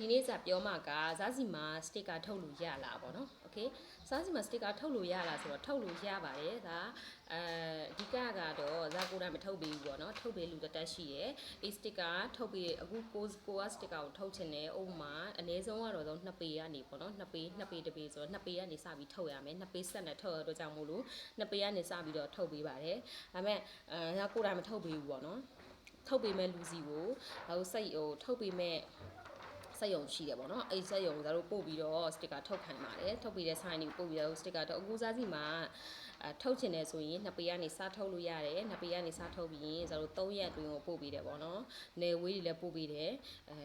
ဒီနေ့စာပြောမှာကဇာစီမှာ sticker ထုတ်လို့ရလားပေါ့နော်။ Okay ဇာစီမှာ sticker ထုတ်လို့ရလားဆိုတော့ထုတ်လို့ရပါတယ်ဒါအဲအဓိကကတော့ဇာကိုတာမထုတ်ပေးဘူးပေါ့နော်ထုတ်ပေးလူတစ်တက်ရှိရယ်အေး sticker ထုတ်ပေးအခု post ကိုက sticker ကိုထုတ်ချင်တယ်ဥပမာအနည်းဆုံးကတော့တော့2ပေကနေပေါ့နော်2ပေ2ပေ2ပေဆိုတော့2ပေကနေစပြီးထုတ်ရမယ်2ပေဆက်နဲ့ထုတ်ရတော့ကြောင့်မို့လို့2ပေကနေစပြီးတော့ထုတ်ပေးပါတယ်ဒါပေမဲ့အဲဇာကိုတာမထုတ်ပေးဘူးပေါ့နော်ထုတ်ပေးမဲ့လူစီကိုဟိုစိတ်ဟိုထုတ်ပေးမဲ့ စက်ယုံရှိတယ်ပေါ့နော်အဲ့စက်ယုံကိုတို့ပို့ပြီးတော့စတစ်ကာထုတ်ခိုင်းပါတယ်ထုတ်ပြီးတဲ့ဆိုင်တွေကိုပို့ပြီးတော့စတစ်ကာတော့အကူစားစီမှာအထုတ်ချင်တယ်ဆိုရင်နှစ်ပေကနေစားထုတ်လို့ရတယ်နှစ်ပေကနေစားထုတ်ပြီးရင်တို့3ရက်အတွင်းကိုပို့ပြီးတယ်ပေါ့နော်နေဝေးတွေလည်းပို့ပြီးတယ်အဲ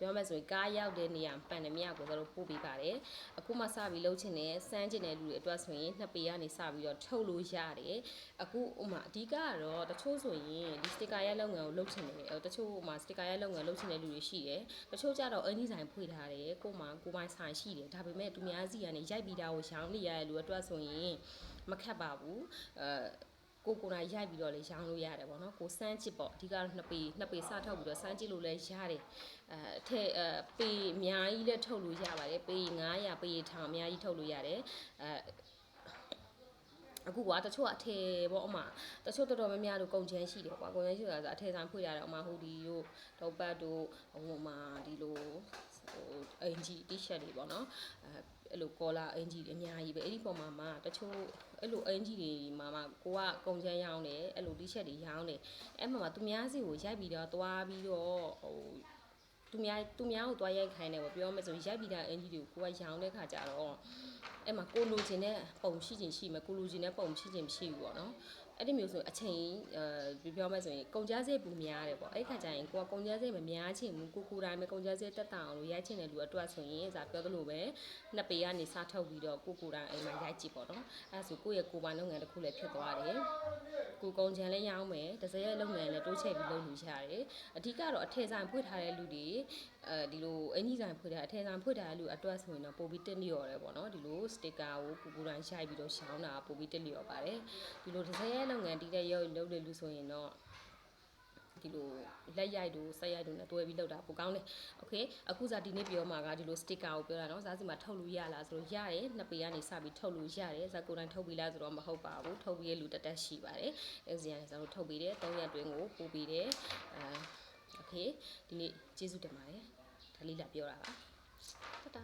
ပြောမယ်ဆိုရင်ကားရောက်တဲ့နေရာပန်တယ်မြကိုတို့ပို့ပေးပါတယ်အခုမှစပြီးလှုပ်ချင်တယ်စမ်းချင်တဲ့လူတွေအတွက်ဆိုရင်နှစ်ပေကနေစပြီးတော့ထုတ်လို့ရတယ်အခုဥမာအဓိကကတော့တချို့ဆိုရင်ဒီစတစ်ကာရဲ့လုပ်ငန်းကိုလုပ်ချင်တယ်တချို့ဥမာစတစ်ကာရဲ့လုပ်ငန်းလုပ်ချင်တဲ့လူတွေရှိတယ်တချို့ကြတော့အင်းကြီးဆိုင်ဖွင့်ထားတယ်ကိုမှကိုပိုင်ဆိုင်ရှိတယ်ဒါပေမဲ့သူများစီကနေရိုက်ပြီးသားကိုရောင်းနေရတဲ့လူတွေအတွက်ဆိုရင်မခက်ပါဘူးအဲ ကိုကိုယ်နိုင်ရိုက်ပြီးတော့လေရောင်းလို့ရတယ်ပေါ့နော်ကိုစမ်းချစ်ပေါ့အဓိကတော့နှစ်ပေနှစ်ပေစထုတ်ပြီးတော့စမ်းချစ်လို့လည်းရတယ်အဲအထက်အဲပေအများကြီးလည်းထုတ်လို့ရပါတယ်ပေ900ပေထောင်အများကြီးထုတ်လို့ရတယ်အဲအခုကတချို့ကအထည်ပေါ့အမတချို့တော်တော်များများတို့ကုန်ချမ်းရှိတယ်ကွာကုန်ချမ်းရှိတာဆိုအထည်ဆိုင်ဖွင့်ရတယ်အမဟူဒီတို့တော့ပတ်တို့ဟိုမှာဒီလိုဟိုအင်ဂျီ T-shirt တွေပေါ့နော်အဲ အဲ့လိုကောလာအင်ဂျီတွေအများကြီးပဲအဲ့ဒီပုံမှာမှတချို့အဲ့လိုအင်ဂျီတွေမှာမှကိုကကုန်ချမ်းရောင်းတယ်အဲ့လို T-shirt တွေရောင်းတယ်အဲ့မှာမှသူများစီကိုရိုက်ပြီးတော့သွားပြီးတော့ဟိုသူများသူများကိုတွားရိုက်ခိုင်းတယ်ပေါ့ပြောမယ်ဆိုရင်ရိုက်ပြီးတာအင်ဂျီတွေကိုကိုကရောင်းတဲ့ခါကျတော့အဲ့မှာကိုလိုချင်တဲ့ပုံရှိချင်ရှိမယ်ကိုလိုချင်တဲ့ပုံရှိချင်မရှိဘူးပေါ့နော် အဲ့ဒီမျိုးဆိုရင်အချိန်အဲပြောမယ်ဆိုရင်ကုန်ကြစရိတ်ပူများတယ်ပေါ့အဲ့ခါကျရင်ကိုကကုန်ကြစရိတ်မများချင်ဘူးကိုကိုတိုင်းပဲကုန်ကြစရိတ်တက်တာအောင်လို့ရိုက်ချင်တဲ့လူအတွက်ဆိုရင်ဇာပြောသလိုပဲနှစ်ပေကနေစားထုတ်ပြီးတော့ကိုကိုတိုင်းအိမ်မှာရိုက်ကြည့်ပေါ့နော်အဲ့ဒါဆိုကိုယ့်ရဲ့ကိုပိုင်လုပ်ငန်းတစ်ခုလည်းဖြစ်သွားတယ်ကိုကုန်ချန်လည်းရောင်းမယ်တစ်စက်ရဲ့လုပ်ငန်းလည်းတိုးချဲ့ပြီးလုပ်လို့ရတယ်အဓိကတော့အထည်ဆိုင်ဖွင့်ထားတဲ့လူတွေအဲဒီလိုအင်ကြီးဆိုင်ဖွင့်ထားအထည်ဆိုင်ဖွင့်ထားတဲ့လူအတွက်ဆိုရင်တော့ပိုပြီးတက်လျော်တယ်ပေါ့နော်ဒီလိုစတစ်ကာကိုကိုကိုတိုင်းရိုက်ပြီးတော့ရှောင်းတာပိုပြီးတက်လျော်ပါတယ်ဒီလိုတစ်စက်ရဲ့လုပ်ငန်းတီးတဲ့ရုပ်လုပ်တဲ့လူဆိုရင်တော့ဒီလိုလက်ရိုက်တို့ဆက်ရိုက်တို့နဲ့တွဲပြီးလောက်တာပိုကောင်းတယ်โอเคအခုစားဒီနေ့ပြောမှာကဒီလိုစတစ်ကာကိုပြောတာเนาะစားစီမှာထုတ်လို့ရလားဆိုတော့ရတယ်နှစ်ပေကနေစပြီးထုတ်လို့ရတယ်ဇာကိုတိုင်းထုတ်ပြီးလားဆိုတော့မဟုတ်ပါဘူးထုတ်ပြီးရလူတက်တက်ရှိပါတယ်အဲစီကနေဇာတို့ထုတ်ပြီးတယ်၃ရက်တွင်းကိုပို့ပြီးတယ်အဲโอเคဒီနေ့ကျေးဇူးတင်ပါတယ်ဒါလေးလာပြောတာပါတတာ